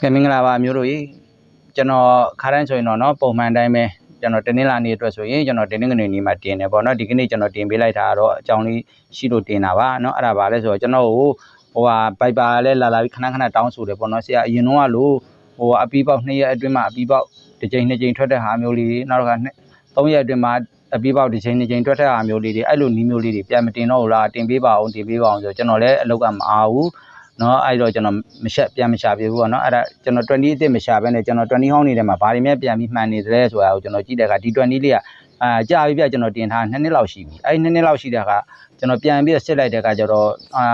ကဲမင်္ဂလာပါမျိုးတို့ကြီးကျွန်တော်ခါတိုင်းဆိုရင်တော့เนาะပုံမှန်တိုင်းပဲကျွန်တော်တင်းနှလာနေ့အတွက်ဆိုရင်ကျွန်တော်တင်းနှကနေနေ့မှာတင်တယ်ပေါ့เนาะဒီကနေ့ကျွန်တော်တင်ပေးလိုက်တာကတော့အကြောင်းလေးရှိလို့တင်တာပါเนาะအဲ့ဒါပါလဲဆိုတော့ကျွန်တော်ကိုဟိုဟာဘိုက်ပါလဲလာလာပြီးခဏခဏတောင်းဆိုတယ်ပေါ့เนาะဆရာအရင်တော့ကလို့ဟိုအပီးပေါက်2ရက်အတွင်းမှာအပီးပေါက်တစ်ချိန်နှစ်ချိန်ထွက်တဲ့ဟာမျိုးလေးတွေနောက်တော့က3ရက်အတွင်းမှာအပီးပေါက်တစ်ချိန်နှစ်ချိန်ထွက်တဲ့ဟာမျိုးလေးတွေအဲ့လိုနီးမျိုးလေးတွေပြန်မတင်တော့ဘူးလားတင်ပေးပါအောင်တင်ပေးပါအောင်ဆိုတော့ကျွန်တော်လည်းအလောက်ကမအားဘူး နော်အဲ့တော့ကျွန်တော်မရှက်ပြန်မရှာပြဘူးပေါ့နော်အဲ့ဒါကျွန်တော်20အစ်စ်မရှာဘဲနဲ့ကျွန်တော်20ဟောင်းနေတဲ့မှာဘာတွေမြပြန်ပြီးမှန်နေသလဲဆိုတာကိုကျွန်တော်ကြည့်တဲ့အခါဒီ20လေးကအာကြာပြီပြကျွန်တော်တင်ထား2နှစ်လောက်ရှိပြီအဲ့2နှစ်လောက်ရှိတဲ့အခါကျွန်တော်ပြန်ပြီးဆက်လိုက်တဲ့အခါကျတော့အာ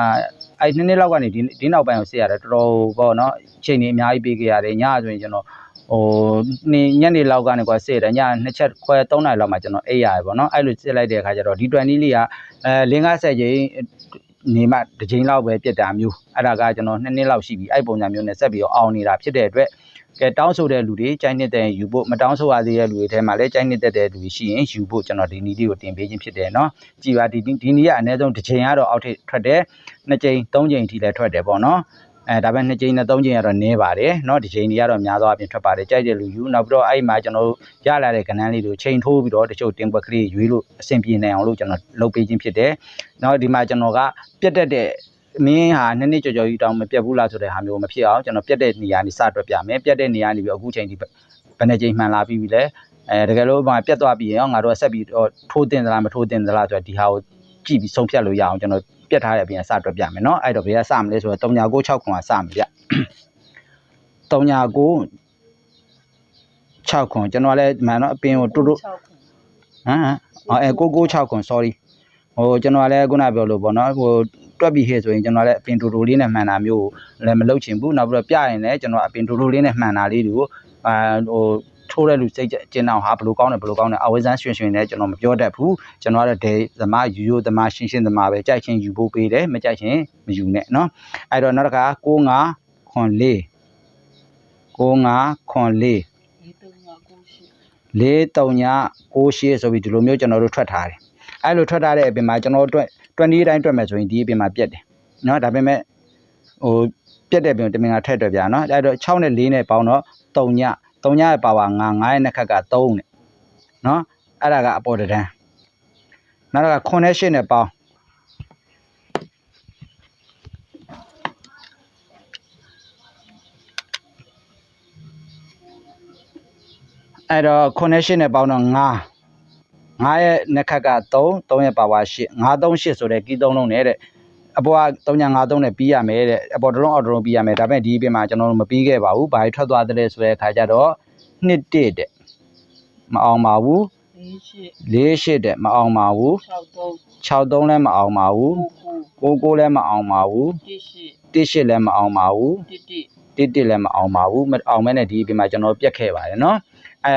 အဲ့2နှစ်လောက်ကနေဒီဒီနောက်ပိုင်းကိုဆက်ရတယ်တော်တော်ပေါ့နော်ချိန်ကြီးအများကြီးပေးခဲ့ရတယ်ညဆိုရင်ကျွန်တော်ဟိုနေညနေလောက်ကနေကွာစေတယ်ညနှစ်ချက်ခွဲ၃နာရီလောက်မှကျွန်တော်အိပ်ရတယ်ပေါ့နော်အဲ့လိုစစ်လိုက်တဲ့အခါကျတော့ဒီ20လေးကအဲ50ချိန် နေမှတစ်ချိန်လောက်ပဲပြက်တာမျိုးအဲ့ဒါကကျွန်တော်နှစ်နှစ်လောက်ရှိပြီအဲ့ပုံစံမျိုးနဲ့ဆက်ပြီးတော့အောင်နေတာဖြစ်တဲ့အတွက်ကဲတောင်းဆိုတဲ့လူတွေကြိုက်နှစ်တဲ့ယူဖို့မတောင်းဆိုရသေးတဲ့လူတွေထဲမှာလည်းကြိုက်နှစ်တဲ့လူတွေရှိရင်ယူဖို့ကျွန်တော်ဒီနီးလေးကိုတင်ပေးခြင်းဖြစ်တယ်နော်ကြည်ပါဒီဒီနီးကအနည်းဆုံးတစ်ချိန်ကတော့အောက်ထိပ်ထွက်တယ်နှစ်ချိန်သုံးချိန်အထိလည်းထွက်တယ်ပေါ့နော် အဲဒါပေမဲ့နှစ်ချိန်နဲ့သုံးချိန်ကတော့နည်းပါတယ်เนาะဒီချိန်ကြီးကတော့များသောအားဖြင့်ထွက်ပါတယ်ကြိုက်တဲ့လူယူနောက်ပြီးတော့အဲ့ဒီမှာကျွန်တော်တို့ရလာတဲ့ကဏ္ဍလေးတွေကိုချိန်ထိုးပြီးတော့တချို့တင်ပွက်ကလေးရွေးလို့အဆင်ပြေနိုင်အောင်လို့ကျွန်တော်လုပ်ပေးခြင်းဖြစ်တယ်เนาะဒီမှာကျွန်တော်ကပြတ်တက်တဲ့မင်းဟာနှစ်နှစ်ကြော်ကြော်ကြီးတောင်မပြတ်ဘူးလားဆိုတဲ့ဟာမျိုးမဖြစ်အောင်ကျွန်တော်ပြတ်တဲ့နေရာနေစတွက်ပြမယ်ပြတ်တဲ့နေရာနေပြီးအခုချိန်ဒီဘယ်နှချိန်မှန်လာပြီးပြီလဲအဲတကယ်လို့မှပြတ်သွားပြီးရင်ငါတို့ဆက်ပြီးတော့ထိုးတင်သလားမထိုးတင်သလားဆိုတော့ဒီဟာကိုကြည့်ပြီးဆုံးဖြတ်လို့ရအောင်ကျွန်တော် ပြတ်ထားတဲ့အပြင်စတွက်ပြမယ်နော်အဲ့တော့ဘယ်ကစမလဲဆိုတော့3969ခွန်ကစမယ်ဗျ3969ခွန်ကျွန်တော်လည်းမှန်တော့အပြင်ကိုတူတူဟမ်အော်အဲ996ခွန် sorry ဟိုကျွန်တော်လည်းခုနပြောလို့ပေါ့နော်ဟိုတွက်ပြီးဟဲ့ဆိုရင်ကျွန်တော်လည်းအပင်တူတူလေးနဲ့မှန်တာမျိုးလည်းမလုပ်ချင်ဘူးနောက်ပြီးတော့ပြရင်လည်းကျွန်တော်အပင်တူတူလေးနဲ့မှန်တာလေးတွေကိုအာဟို ထိုးတဲ့လူစိတ်ကျင်းအောင်ဟာဘလို့ကောင်းတယ်ဘလို့ကောင်းတယ်အဝိဇန်းရွှင်ရွှင်နဲ့ကျွန်တော်မပြောတတ်ဘူးကျွန်တော်ကတော့ဒေသမားယူယူသမားရှင်းရှင်းသမားပဲကြိုက်ချင်းယူဖို့ပေးတယ်မကြိုက်ချင်းမယူနဲ့เนาะအဲ့တော့နောက်တစ်ခါ65ခွန်4 65ခွန်4 4 3ည68ဆိုပြီးဒီလိုမျိုးကျွန်တော်တို့ထွက်ထားတယ်အဲ့လိုထွက်ထားတဲ့အပြင်မှာကျွန်တော်တို့20တိုင်းတွက်မယ်ဆိုရင်ဒီအပြင်မှာပြက်တယ်เนาะဒါပေမဲ့ဟိုပြက်တဲ့ပြင်တမင်ကထက်တွက်ပြเนาะအဲ့တော့6နဲ့4နဲ့ပေါင်းတော့3ည 3ညရဲ့ပါပါ9 9ရဲ့နှစ်ခက်က3နဲ့နော်အဲ့ဒါကအပေါ်တန်းနောက်တစ်ခါ9နဲ့10နဲ့ပေါင်းအဲ့တော့ connection နဲ့ပေါင်းတော့9 9ရဲ့နှစ်ခက်က3 3ရဲ့ power 8 9 3 8ဆိုတဲ့ကီးသုံးလုံးနဲ့တဲ့ အပေါ်က353နဲ့ပြီးရမယ်တဲ့အပေါ်တစ်လုံးအောက်တစ်လုံးပြီးရမယ်ဒါပေမဲ့ဒီအပြင်မှာကျွန်တော်တို့မပြီးခဲ့ပါဘူးဘာကြီးထွက်သွားတဲ့ဆိုတဲ့အခါကျတော့2 1တဲ့မအောင်ပါဘူး4 8တဲ့မအောင်ပါဘူး6 3လည်းမအောင်ပါဘူး9 9လည်းမအောင်ပါဘူး1 8လည်းမအောင်ပါဘူး1 1လည်းမအောင်ပါဘူးမအောင်မဲနဲ့ဒီအပြင်မှာကျွန်တော်ပြက်ခဲ့ပါတယ်နော်အဲ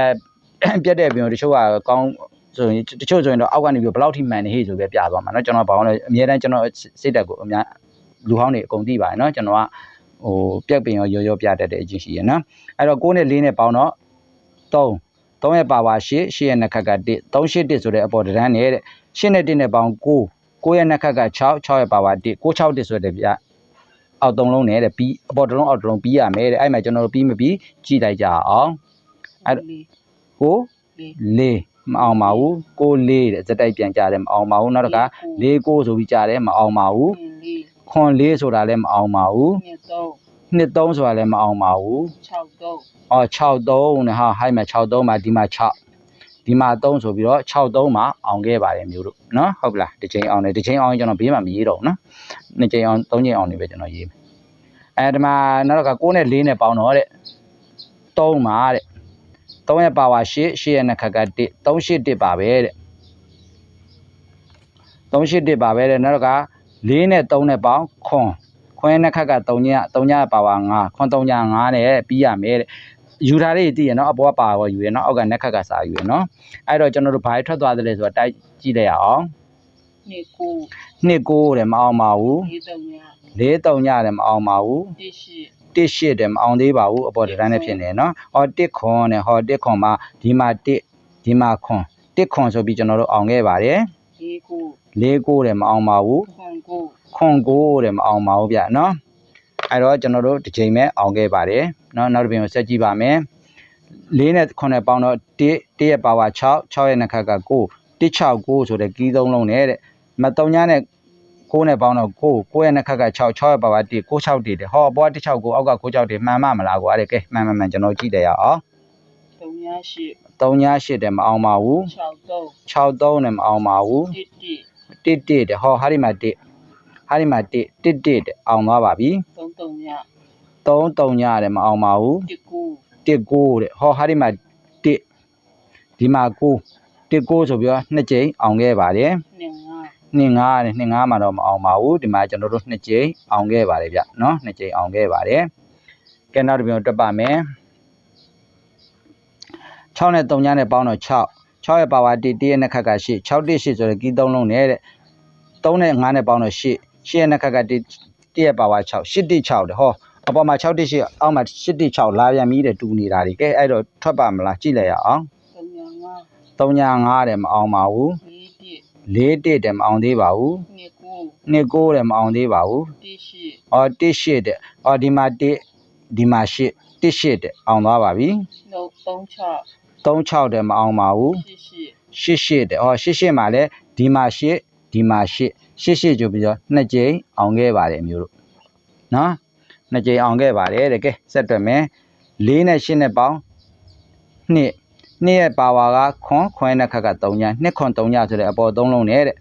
ပြက်တဲ့ပြင်တချို့ကကောင်း ဆိုရင်တချို့ဆိုရင်တော့အောက်ကနေပြီးဘယ်လောက်ထိမှန်နေဟေ့ဆိုပဲပြသွားမှာเนาะကျွန်တော်ဘာလို့လဲအများတန်းကျွန်တော်စိတ်တက်ကိုအများလူဟောင်းတွေအကုန်သိပါတယ်เนาะကျွန်တော်ကဟိုပြက်ပင်ရောရောရောပြတတ်တဲ့အချင်းရှိရယ်เนาะအဲ့တော့6နဲ့4နဲ့ပေါင်းတော့3 3ရဲ့ပါဝါ8 8ရဲ့နှစ်ခက်က1 3 8 1ဆိုတဲ့အပေါ်တန်းနဲ့တဲ့8နဲ့1နဲ့ပေါင်း9 9ရဲ့နှစ်ခက်က6 6ရဲ့ပါဝါ1 6 6 1ဆိုတဲ့ပြအောက်သုံးလုံးနဲ့တဲ့ပြီးအပေါ်တစ်လုံးအောက်တစ်လုံးပြီးရမယ်တဲ့အဲ့မှာကျွန်တော်တို့ပြီးမပြီးကြည့်လိုက်ကြအောင်အဲ့ကိုလေး မအောင်ပါဘူးကိုလေးတဲ့စက်တိုက်ပြန်ကြတယ်မအောင်ပါဘူးနောက်တစ်ခါလေးကိုဆိုပြီးကြတယ်မအောင်ပါဘူးခွန်လေးဆိုတာလည်းမအောင်ပါဘူးနှစ်သုံးဆိုတာလည်းမအောင်ပါဘူးအော်63နဲ့ဟာဟိုက်မှာ63မှာဒီမှာ6ဒီမှာ3ဆိုပြီးတော့63မှာအောင်ခဲ့ပါတယ်မျိုးတို့နော်ဟုတ်ပလားတစ်ချိန်အောင်တယ်တစ်ချိန်အောင်ကျွန်တော်ဘေးမှာမရေးတော့ဘူးနော်နှစ်ချိန်အောင်သုံးချိန်အောင်နေပဲကျွန်တော်ရေးမယ်အဲဒီမှာနောက်တော့က6နဲ့4နဲ့ပေါင်းတော့တဲ့3မှာတဲ့ 3ရဲ့ပါဝါ8 8ရဲ့နှစ်ခက်က1 381ပါပဲတဲ့381ပါပဲတဲ့နောက်က4နဲ့3နဲ့ပေါင်းခွန်ခွန်နှစ်ခက်က3ည3ညပါဝါ9ခွန်3ည9နဲ့ပြီးရမယ်တဲ့ယူထားလေးသိရနော်အပေါ်ကပါဝါယူရနော်အောက်ကနှစ်ခက်ကစာယူရနော်အဲ့တော့ကျွန်တော်တို့ဘာထွက်သွားသလဲဆိုတော့တိုက်ကြည့်လိုက်ရအောင်နှစ်ကိုနှစ်ကိုတဲ့မအောင်ပါဘူးလေးတုံညာ4 3ညတဲ့မအောင်ပါဘူးတစ်ရှိ တစ်ရှစ်တယ်မအောင်သေးပါဘူးအပေါ်တန်းနဲ့ဖြစ်နေနော်ဟောတစ်ခွန်နဲ့ဟောတစ်ခွန်မှာဒီမှာတစ်ဒီမှာခွန်တစ်ခွန်ဆိုပြီးကျွန်တော်တို့အောင်ခဲ့ပါတယ်လေးကိုလေးကိုတယ်မအောင်ပါဘူးခွန်ကိုခွန်ကိုတယ်မအောင်ပါဘူးဗျနော်အဲ့တော့ကျွန်တော်တို့တစ်ချိန်မဲ့အောင်ခဲ့ပါတယ်နော်နောက်တစ်ပြင်ကိုဆက်ကြည့်ပါမယ်၄နဲ့9ပေါင်းတော့1 1ရဲ့ပါဝါ6 6ရဲ့နှစ်ခါက9 169ဆိုတဲ့ကီးသုံးလုံးနဲ့တဲ့မ3ညနဲ့ 6နဲ့ပေါင်းတော့9 9ရဲ့နှစ်ခါက6 6ရဲ့ပါဝါ1 96တည်တယ်ဟောအပေါ်က169အောက်က96တည်မှန်မှမလားကွာတဲ့ကဲမှန်မှန်မှန်ကျွန်တော်ကြည့်တယ်ရအောင်သုံးရရှိ3ည8တယ်မအောင်ပါဘူး6သုံး63နဲ့မအောင်ပါဘူး1 1 1 1တဲ့ဟောဟာဒီမှာ1ဟာဒီမှာ1 1 1တဲ့အောင်သွားပါပြီသုံးသုံးရ3 3ညတယ်မအောင်ပါဘူး1 9 1 9တဲ့ဟောဟာဒီမှာ1ဒီမှာ9 1 9ဆိုပြီးတော့နှစ်ကြိမ်အောင်ခဲ့ပါတယ်2 5 2 5နဲ့2 5မှာတော့မအောင်ပါဘူးဒီမှာကျွန်တော်တို့နှစ်ကြိမ်အောင်ခဲ့ပါတယ်ဗျနော်နှစ်ကြိမ်အောင်ခဲ့ပါတယ်ကဲနောက်တစ်ပြန်တက်ပါမယ်6နဲ့3ညနဲ့ပေါင်းတော့6 6ရဲ့ပါဝါ1 1ရဲ့နှစ်ခက်က8 6 1 8ဆိုတဲ့ကီးသုံးလုံးနဲ့တဲ့3နဲ့5နဲ့ပေါင်းတော့8 8ရဲ့နှစ်ခက်က1 1ရဲ့ပါဝါ6 8 1 6တဲ့ဟောအပေါ်မှာ6 1 8အောက်မှာ8 1 6လာပြန်ပြီးတဲ့တူနေတာဒီကဲအဲ့တော့ထွက်ပါမလားကြည့်လိုက်ရအောင်သုံးရ5 3ည5တဲ့မအောင်ပါဘူး 4 1 4 1တဲ့မအောင်သေးပါဘူး2 9 2 9တဲ့မအောင်သေးပါဘူး1 8အော်1 8တဲ့အော်ဒီမှာ1ဒီမှာ8 1 8တဲ့အောင်သွားပါပြီ3 6 3 6တဲ့မအောင်ပါဘူး8 8 8တဲ့အော်8 8မှာလည်းဒီမှာ8ဒီမှာ8 8 8ကြိုပြီးတော့နှစ်ကြိမ်အောင်ခဲ့ပါတယ်အမျိုးတို့နော်နှစ်ကြိမ်အောင်ခဲ့ပါတယ်တဲ့ကဲဆက်တွက်မယ်4နဲ့8နဲ့ပေါင်း2 နှစ်ရဲ့ပါဝါကခွန်ခွန်ရဲ့နှစ်ခက်က3ည2ခွန်3ညဆိုတဲ့အပေါ်3လုံးနဲ့တဲ့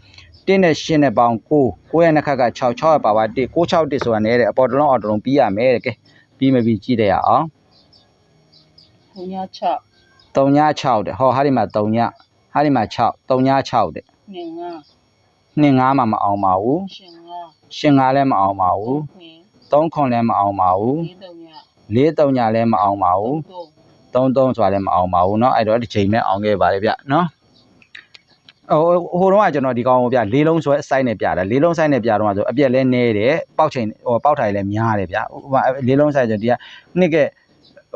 1နဲ့8နဲ့ပေါင်း9 9ရဲ့နှစ်ခက်က6 6ရဲ့ပါဝါ1 9 6 1ဆိုတာနဲ့တဲ့အပေါ်တစ်လုံးအောက်တစ်လုံးပြီးရမယ်တဲ့ကဲပြီးမပြီးကြည့်ရအောင်3ရ6 3ည6တဲ့ဟောဟာဒီမှာ3ညဟာဒီမှာ6 3ည6တဲ့2 5 2 5မှာမအောင်ပါဘူးရှင်5ရှင်5လည်းမအောင်ပါဘူးခွင်3ခွန်လည်းမအောင်ပါဘူး4 3ရ4 3ညလည်းမအောင်ပါဘူး 3 3 3ဆိုတာလည်းမအောင်ပါဘူးเนาะအဲ့တော့တစ်ချိန်ပဲအောင်ခဲ့ပါတယ်ဗျเนาะဟိုဟိုတော့ကကျွန်တော်ဒီကောင်ကိုဗျလေးလုံးဆွဲ site နဲ့ပြတာလေးလုံး site နဲ့ပြတော့ဆိုအပြက်လဲနေတယ်ပေါက်ချိန်ဟိုပေါက်ထိုင်လည်းများတယ်ဗျဟိုလေးလုံး site ဆိုဒီကနှစ်က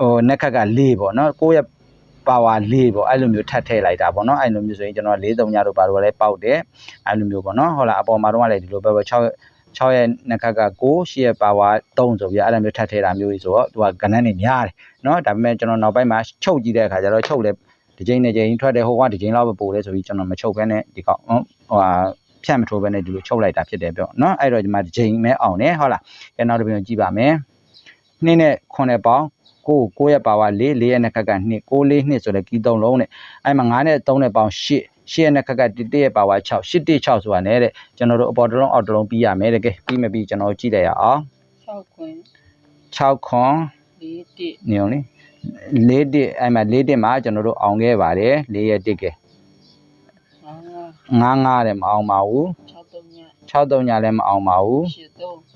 ဟိုနက်ခက်က4ပေါ့เนาะကိုယ့်ရဲ့ပါဝါ4ပေါ့အဲ့လိုမျိုးထပ်ထည့်လိုက်တာပေါ့เนาะအဲ့လိုမျိုးဆိုရင်ကျွန်တော်4 3ညတို့ပါတော့လည်းပေါက်တယ်အဲ့လိုမျိုးပေါ့เนาะဟုတ်လားအပေါ်မှာတော့လည်းဒီလိုပဲပဲ6 6ရဲ့နှစ်ခက်က9 10ရဲ့ပါဝါ3ဆိုပြီးအဲ့လိုမျိုးထပ်ထည့်တာမျိုးကြီးဆိုတော့သူကကဏ္ဍနေများတယ်เนาะဒါပေမဲ့ကျွန်တော်နောက်ပိုင်းမှာချုပ်ကြည့်တဲ့အခါကျတော့ချုပ်လဲဒီချိန်နဲ့ချိန်ထွက်တယ်ဟိုကဒီချိန်လောက်ပဲပို့လဲဆိုပြီးကျွန်တော်မချုပ်ဘဲနဲ့ဒီကောင်ဟိုဟာဖြတ်မထိုးဘဲနဲ့ဒီလိုချုပ်လိုက်တာဖြစ်တယ်ပြောเนาะအဲ့တော့ဒီမှာဒီချိန်မဲအောင်တယ်ဟုတ်လားကဲနောက်တစ်ပြန်ကြည့်ပါမယ်နှစ်နဲ့9နဲ့ပေါင်း9 9ရဲ့ပါဝါ4 4ရဲ့နှစ်ခက်က2 6 4 2ဆိုတဲ့ကီး3လုံးနဲ့အဲ့မှာ9နဲ့3နဲ့ပေါင်း8 8ရဲ့နှစ်ခက်က1 1ရဲ့ပါဝါ6 8 1 6ဆိုတာနဲ့တဲ့ကျွန်တော်တို့အပေါ်တစ်လုံးအောက်တစ်လုံးပြီးရမယ်တဲ့ကဲပြီးမပြီးကျွန်တော်ကြည့်လိုက်ရအောင် 6ခွင် 6ခွန် 4 1 နေအောင်လေ၄တစ်အဲ့မှာ၄တစ်မှာကျွန်တော်တို့အောင်ခဲ့ပါတယ်၄ရက်တစ်ကဲ 5 9 9တဲ့မအောင်ပါဘူး 6 3ရ 6 3ညလည်းမအောင်ပါဘူး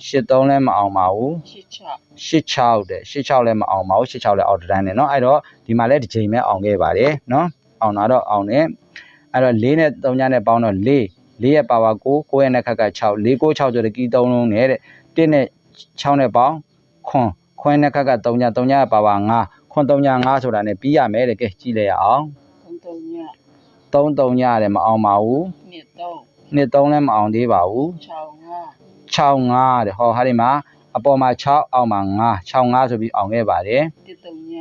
8 3 8 3လည်းမအောင်ပါဘူး 8 6 8 6တဲ့8 6လည်းမအောင်ပါဘူး8 6လည်းအောက်တန်းတယ်เนาะအဲ့တော့ဒီမှာလည်းတစ်ချိန်ပဲအောင်ခဲ့ပါတယ်เนาะအောင်တာတော့အောင်တယ် အဲ့တော့၄နဲ့3ညနဲ့ပေါင်းတော့4 4ရဲ့ပါဝါ9 9ရဲ့နှစ်ခက်က6 4 9 6ဆိုတဲ့ကီး3လုံးနဲ့တဲ့1နဲ့6နဲ့ပေါင်းခွန်ခွန်နှစ်ခက်က3ည3ညရဲ့ပါဝါ9ခွန်3ည5ဆိုတာနဲ့ပြီးရမယ်တဲ့ကဲကြည့်လိုက်ရအောင်3 3ရ3 3ညရတယ်မအောင်ပါဘူး2 3နှစ်3လည်းမအောင်သေးပါဘူး6 5 6 5တဲ့ဟောဟာဒီမှာအပေါ်မှာ6အောက်မှာ9 6 5ဆိုပြီးအောင်ခဲ့ပါတယ်1 3ရ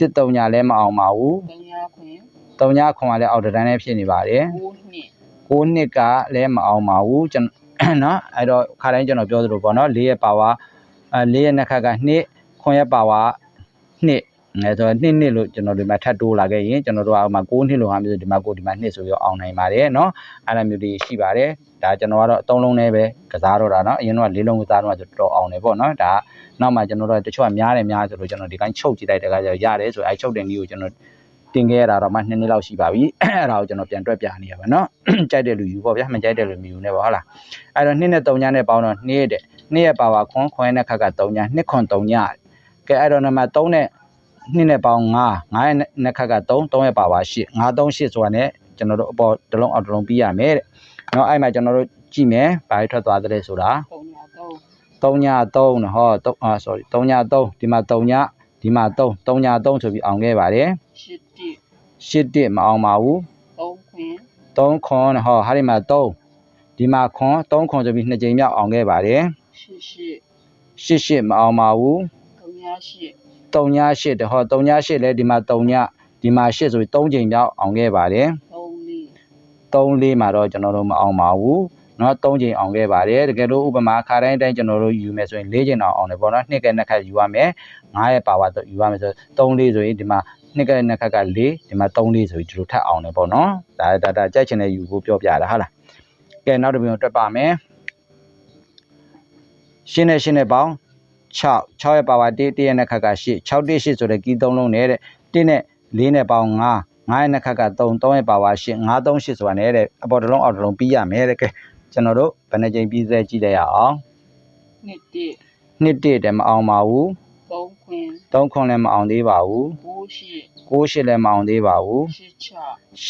1 3ညလည်းမအောင်ပါဘူး3ရခွင် 3ညခွန်ကလည်းအောက်တန်းနဲ့ဖြစ်နေပါတယ် 9နှစ် 9နှစ်ကလည်းမအောင်ပါဘူးကျွန်တော်เนาะအဲ့တော့ခါတိုင်းကျွန်တော်ပြောသလိုပေါ့เนาะ4ရဲ့ပါဝါအဲ4ရဲ့နှစ်ခက်က2ခွန်ရဲ့ပါဝါ2အဲဆိုတော့2နှစ်လို့ကျွန်တော်ဒီမှာထပ်တိုးလာခဲ့ရင်ကျွန်တော်တို့ကဟိုမှာ9နှစ်လို့ဟာမျိုးဒီမှာကိုဒီမှာ2ဆိုပြီးအောင်နိုင်ပါတယ်เนาะအဲ့လိုမျိုးတွေရှိပါတယ်ဒါကျွန်တော်ကတော့အသုံးလုံးနဲ့ပဲကစားတော့တာเนาะအရင်တော့လေးလုံးကစားတော့ဆိုတော့အောင်တယ်ပေါ့เนาะဒါနောက်မှကျွန်တော်တို့တချို့ကများတယ်များဆိုလို့ကျွန်တော်ဒီကိုင်းချုပ်ကြည့်လိုက်တဲ့အခါကျတော့ရတယ်ဆိုအဲချုပ်တဲ့နည်းကိုကျွန်တော် တင်ခဲ့ရတာတော့မှ2နှစ်လောက်ရှိပါပြီအဲ့ဒါကိုကျွန်တော်ပြန်တွက်ပြနေရပါเนาะ ကြိုက်တဲ့လူယူပေါ့ဗျာမကြိုက်တဲ့လူမယူနဲ့ပေါ့ဟုတ်လားအဲ့တော့2နဲ့3ညနဲ့ပေါင်းတော့2တဲ့2ရဲ့ပါဝါခွန်ခွန်ရဲ့နှစ်ခက်က3ည2ခွန်3ညကဲအဲ့တော့နံပါတ်3နဲ့2နဲ့ပေါင်း9 9ရဲ့နှစ်ခက်က3 3ရဲ့ပါဝါ8 9 3 8ဆိုတာနဲ့ကျွန်တော်တို့အပေါ်တစ်လုံးအောက်တစ်လုံးပြီးရမယ်တဲ့เนาะအဲ့မှာကျွန်တော်တို့ကြည့်မယ်ဘာတွေထွက်သွားသလဲဆိုတာ 3ရ3 3ည3နော်ဟော3အာ sorry 3ည3ဒီမှာ3ညဒီမှာ3 3ည3ဆိုပြီးအောင်ခဲ့ပါတယ် 8 8တစ်မအောင်ပါဘူး 1 3ခွင် 3ခွန်ဟောဟာဒီမှာ3ဒီမှာခွန်3ခွန်ဆိုပြီးနှစ်ကြိမ်မြောက်အောင်ခဲ့ပါတယ် 8 8 88မအောင်ပါဘူး 3ရ8 3ည8တဟော3ည8လဲဒီမှာ3ညဒီမှာ8ဆိုပြီး3ချိန်မြောက်အောင်ခဲ့ပါတယ် သုံးလေး 3လေးမှာတော့ကျွန်တော်တို့မအောင်ပါဘူးเนาะ3ချိန်အောင်ခဲ့ပါတယ်တကယ်လို့ဥပမာခါတိုင်းတိုင်းကျွန်တော်တို့ယူမယ်ဆိုရင်4ချိန်တော့အောင်တယ်ပေါ့နော်နှစ်ကဲနှစ်ခါယူရမယ်9ရဲ့ပါဝါတော့ယူရမယ်ဆို3လေးဆိုရင်ဒီမှာ နှစ်ကဲနှစ်ခါက4ဒီမှာ3လေးဆိုပြီးဒီလိုထပ်အောင်တယ်ပေါ့နော်ဒါဒါဒါကြိုက်ချင်တဲ့ယူဖို့ပြောပြတာဟုတ်လားကဲနောက်တစ်ပြန်တွက်ပါမယ်ရှင်းနဲ့ရှင်းနဲ့ပေါင်း6 6ရဲ့ပါဝါ1 1ရဲ့နှစ်ခါက8 6 1 8ဆိုတဲ့ကီး3လုံးနဲ့တဲ့1နဲ့4နဲ့ပေါင်း9 9ရဲ့နှစ်ခါက3 3ရဲ့ပါဝါ8 9 3 8ဆိုတာနဲ့တဲ့အပေါ်တစ်လုံးအောက်တစ်လုံးပြီးရမယ်တဲ့ကဲကျွန်တော်တို့ဘယ်နှကြိမ်ပြီးသေးကြည့်လိုက်ရအောင်နှစ်တစ်နှစ်တစ်တည်းမအောင်ပါဘူး သုံးခွင်3ခွန်လည်းမအောင်သေးပါဘူးကိုးရှိ9 8လည်းမအောင်သေးပါဘူးရှ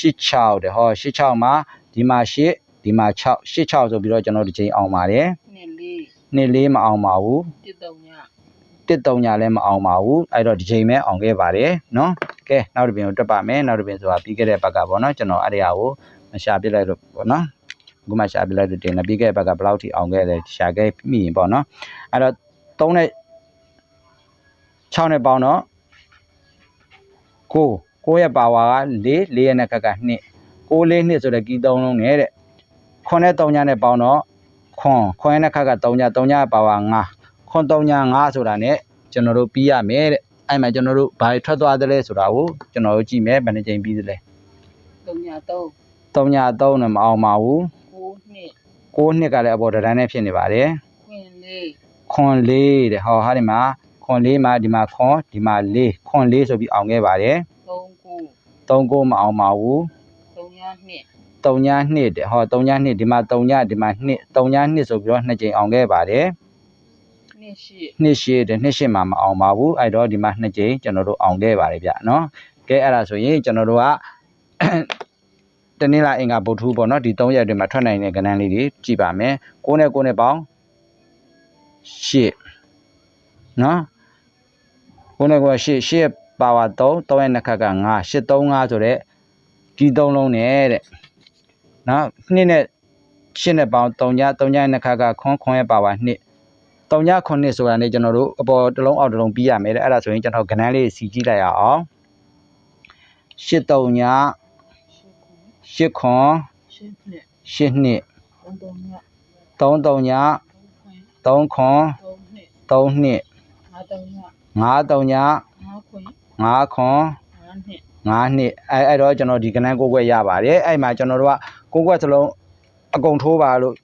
စ်ချ86တဲ့ဟော86မှာဒီမှာ8ဒီမှာ6 86ဆိုပြီးတော့ကျွန်တော်ဒီချိန်အောင်ပါတယ်နှစ်လေးနှစ်လေးမအောင်ပါဘူးတစ်သုံးညတစ်တုံညာလည်းမအောင်ပါဘူးအဲ့တော့ဒီချိန်ပဲအောင်ခဲ့ပါတယ်နော်ကဲနောက်တစ်ပြင်ကိုတွက်ပါမယ်နောက်တစ်ပြင်ဆိုတာပြီးခဲ့တဲ့ဘက်ကပေါ့နော်ကျွန်တော်အဲ့ဒီဟာကိုမရှာပြစ်လိုက်လို့ပေါ့နော်အခုမှရှာပြစ်လိုက်လို့တင်တယ်ပြီးခဲ့တဲ့ဘက်ကဘယ်လောက်ထိအောင်ခဲ့လဲရှာခဲ့မိရင်ပေါ့နော်အဲ့တော့3နဲ့ 6နဲ့ပေါင်းတော့9 9ရဲ့ပါဝါက4 4ရဲ့နဲ့ကက2 6 4 2ဆိုတဲ့ကီး3လုံးနဲ့တဲ့9နဲ့3ညနဲ့ပေါင်းတော့ခွန်ခွန်ရဲ့နဲ့ခက်က3ည3ညရဲ့ပါဝါ9ခွန်3ည5ဆိုတာနဲ့ကျွန်တော်တို့ပြီးရမယ်တဲ့အဲ့မှာကျွန်တော်တို့ဘာတွေထွက်သွားသလဲဆိုတာကိုကျွန်တော်တို့ကြည့်မယ်ဘယ်နှကြိမ်ပြီးသလဲသုံးညသုံး3ည3နဲ့မအောင်ပါဘူးကိုးနှစ်6နှစ်ကလည်းအပေါ်တန်းနဲ့ဖြစ်နေပါတယ်ခွင်လေးခွန်4တဲ့ဟောဟာဒီမှာ ခွန်4မှာဒီမှာခွန်ဒီမှာ4ခွန်4ဆိုပြီးအောင်ခဲ့ပါတယ်သုံးကိုး3ကိုမအောင်ပါဘူးသုံးညနှစ်3ည2တဲ့ဟော3ည2ဒီမှာ3ညဒီမှာ2 3ည2ဆိုပြီးတော့2ကြိမ်အောင်ခဲ့ပါတယ်နှစ်ရှိနှစ်ရှိတဲ့နှစ်ရှိမှာမအောင်ပါဘူးအဲ့တော့ဒီမှာ2ကြိမ်ကျွန်တော်တို့အောင်ခဲ့ပါတယ်ဗျနော်ကဲအဲ့ဒါဆိုရင်ကျွန်တော်တို့ကတနင်္လာအင်္ဂါဗုဒ္ဓဟူးပေါ့နော်ဒီ3ရက်အတွင်းမှာထွက်နိုင်တဲ့ကဏ္ဍလေးတွေကြည့်ပါမယ်6နဲ့9နဲ့ပေါင်း8နော် 9နဲ့9 8 8ရဲ့ပါဝါ3 3ရဲ့နှစ်ခါက9 8 3 5ဆိုတဲ့ဒီ3လုံးနဲ့တဲ့နော်2နဲ့8နဲ့ပေါင်း3ည3ညရဲ့နှစ်ခါကခွန်ခွန်ရဲ့ပါဝါ2 3ည9ဆိုတာねကျွန်တော်တို့အပေါ်တစ်လုံးအောက်တစ်လုံးပြီးရမယ်တဲ့အဲ့ဒါဆိုရင်ကျွန်တော်ကဏ္ဍလေးစီကြည့်လိုက်ရအောင်8 3ညရှစ်ခွင်8ခွန်ရှစ်နှစ်8နှစ်သုံးသုံးည3 3ညခွင်3ခွန်သုံးနှစ်3နှစ်ငါးသုံးည5 3ည ငါးခွင် 5ခွန် ငါးနှစ် 5နှစ်အဲအဲ့တော့ကျွန်တော်ဒီကဏ္ဍကိုကွက်ရပါတယ်အဲ့မှာကျွန်တော်တို့ကကိုကွက်စလုံးအကုန်ထိုးပါလို့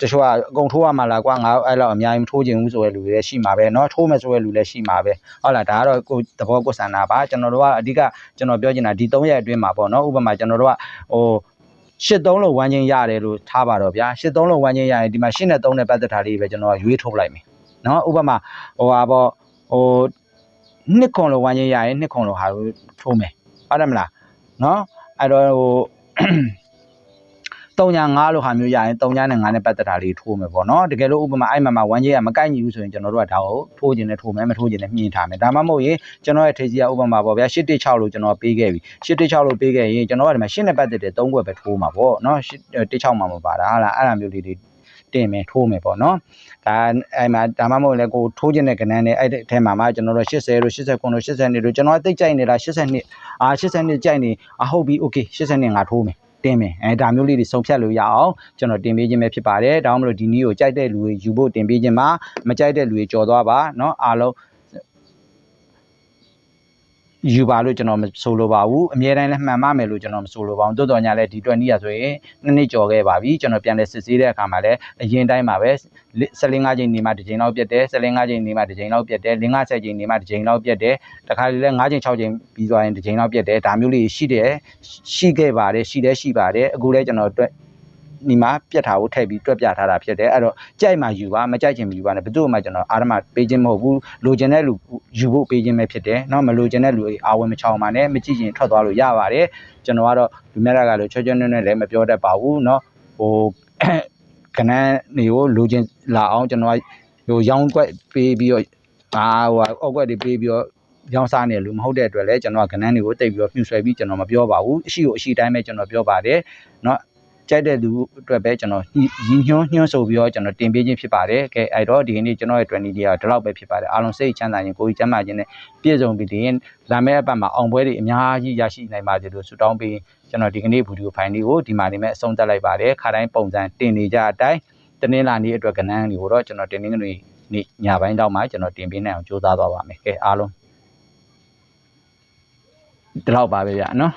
တချို့ကအကုန်ထိုးရမှာလားကွာငါအဲ့လောက်အများကြီးမထိုးချင်ဘူးဆိုတဲ့လူတွေလည်းရှိမှာပဲเนาะထိုးမယ်ဆိုတဲ့လူလည်းရှိမှာပဲဟုတ်လားဒါကတော့ကိုယ်သဘောကိုယ်ဆန္ဒပါကျွန်တော်တို့ကအဓိကကျွန်တော်ပြောချင်တာဒီ3ရက်အတွင်းမှာပေါ့เนาะဥပမာကျွန်တော်တို့ကဟိုရှစ်သုံးလုံးဝမ်းချင်းရတယ်လို့ထားပါတော့ဗျာရှစ်သုံးလုံးဝမ်းချင်းရရင်ဒီမှာရှစ်နဲ့3နဲ့ပတ်သက်တာလေးပဲကျွန်တော်ကရွေးထုတ်လိုက်မယ်เนาะဥပမာဟိုဟာပေါ့ ဟိုနှစ်ခုံလောက်ဝိုင်းရရင်နှစ်ခုံလောက်ဟာထိုးမယ်ဟုတ်တယ်မလားနော်အဲ့တော့ဟို3ညာ5လို့ဟာမျိုးရရင်3ညာနဲ့5နဲ့ပတ်သက်တာလေးထိုးမယ်ပေါ့နော်တကယ်လို့ဥပမာအဲ့မှာမှာ1ကြီးကမကိုက်ညီဘူးဆိုရင်ကျွန်တော်တို့ကဒါကိုထိုးခြင်းနဲ့ထိုးမယ်မထိုးခြင်းနဲ့မြင်ထားမယ်ဒါမှမဟုတ်ရင်ကျွန်တော်ရဲ့ထေကြီးကဥပမာပေါ့ဗျာ816လို့ကျွန်တော်ပေးခဲ့ပြီ816လို့ပေးခဲ့ရင်ကျွန်တော်ကဒီမှာ8နဲ့ပတ်သက်တဲ့3ခွက်ပဲထိုးမှာပေါ့နော်816မှာမပါတာဟာလားအဲ့ဒါမျိုးလေးတွေ တင်မယ်ထိုးမယ်ပေါ့နော်ဒါအဲ့မှာဒါမှမဟုတ်လည်းကိုထိုးခြင်းတဲ့ကဏ္ဍနဲ့အဲ့ဒီအထဲမှာမှကျွန်တော်တို့80လို့89လို့80လို့ကျွန်တော်ကတိတ်ကြိုက်နေတာ82အာ82ကြိုက်နေအဟုတ်ပြီ okay 82ငါထိုးမယ်တင်မယ်အဲဒါမျိုးလေးတွေစုံဖြတ်လို့ရအောင်ကျွန်တော်တင်ပေးခြင်းပဲဖြစ်ပါတယ်ဒါမှမဟုတ်ဒီနည်းကိုကြိုက်တဲ့လူတွေယူဖို့တင်ပေးခြင်းမှာမကြိုက်တဲ့လူတွေကြော်သွားပါเนาะအားလုံး ယူပါလို့ကျွန်တော်မဆိုလိုပါဘူးအမြဲတမ်းလည်းမှန်မမယ်လို့ကျွန်တော်မဆိုလိုပါဘူးတိုးတော်ညာလည်းဒီအတွက်နည်းရဆိုရင်နှစ်နှစ်ကြော်ခဲ့ပါပြီကျွန်တော်ပြန်လဲစစ်ဆေးတဲ့အခါမှာလည်းအရင်တိုင်းမှာပဲ15ချိန်နေမှတစ်ချိန်လောက်ပြတ်တယ်15ချိန်နေမှတစ်ချိန်လောက်ပြတ်တယ်50ချိန်နေမှတစ်ချိန်လောက်ပြတ်တယ်တခါလေလည်း5ချိန်6ချိန်ပြီးသွားရင်တစ်ချိန်လောက်ပြတ်တယ်ဒါမျိုးလေးရှိတယ်ရှိခဲ့ပါတယ်ရှိတယ်ရှိပါတယ်အခုလည်းကျွန်တော်အတွက် ဒီမှာပြတ်တာကိုထည့်ပြီးတွက်ပြထားတာဖြစ်တယ်အဲ့တော့ကြိုက်မှယူပါမကြိုက်ချင်မယူပါနဲ့ဘယ်သူမှကျွန်တော်အားမပေးခြင်းမဟုတ်ဘူးလိုချင်တဲ့လူယူဖို့ပေးခြင်းပဲဖြစ်တယ်เนาะမလိုချင်တဲ့လူအာဝင်မချောင်းပါနဲ့မကြည့်ရင်ထွက်သွားလို့ရပါတယ်ကျွန်တော်ကတော့လူမြတ်ကလည်းချောချောနွဲ့နွဲ့လည်းမပြောတတ်ပါဘူးเนาะဟို ကနန်းတွေကိုလိုချင်လာအောင်ကျွန်တော်ကဟိုရောင်းကွက်ပေးပြီးတော့အာဟိုအောက်ကွက်တွေပေးပြီးတော့ရောင်းစားနေလို့မဟုတ်တဲ့အတွက်လည်းကျွန်တော်ကကနန်းတွေကိုတိတ်ပြီးတော့မြှူဆွဲပြီးကျွန်တော်မပြောပါဘူးအရှိကိုအရှိတိုင်းပဲကျွန်တော်ပြောပါတယ်เนาะ ကြိုက်တဲ့သူအတွက်ပဲကျွန်တော်ရည်ညွှန်းညွှန်းဆိုပြီးတော့ကျွန်တော်တင်ပေးခြင်းဖြစ်ပါတယ်ကဲအဲ့တော့ဒီကနေ့ကျွန်တော်ရဲ့20လေးကဒီလောက်ပဲဖြစ်ပါတယ်အားလုံးစိတ်ချမ်းသာခြင်းကိုယ်ကြီးကျန်းမာခြင်းနဲ့ပြည့်စုံပြီးတဲ့လာမယ့်အပတ်မှာအောင်ပွဲတွေအများကြီးရရှိနိုင်ပါစေလို့ဆုတောင်းပေးကျွန်တော်ဒီကနေ့ဗီဒီယိုဖိုင်လေးကိုဒီမှာနေမဲ့အဆုံးသတ်လိုက်ပါတယ်ခါတိုင်းပုံစံတင်နေကြအတိုင်းတနင်္လာနေ့အတွက်ကဏ္ဍတွေကိုတော့ကျွန်တော်တင်နေနေနေ့ညပိုင်းတော့မှကျွန်တော်တင်ပေးနိုင်အောင်ကြိုးစားသွားပါမယ်ကဲအားလုံးဒီလောက်ပါပဲဗျာနော်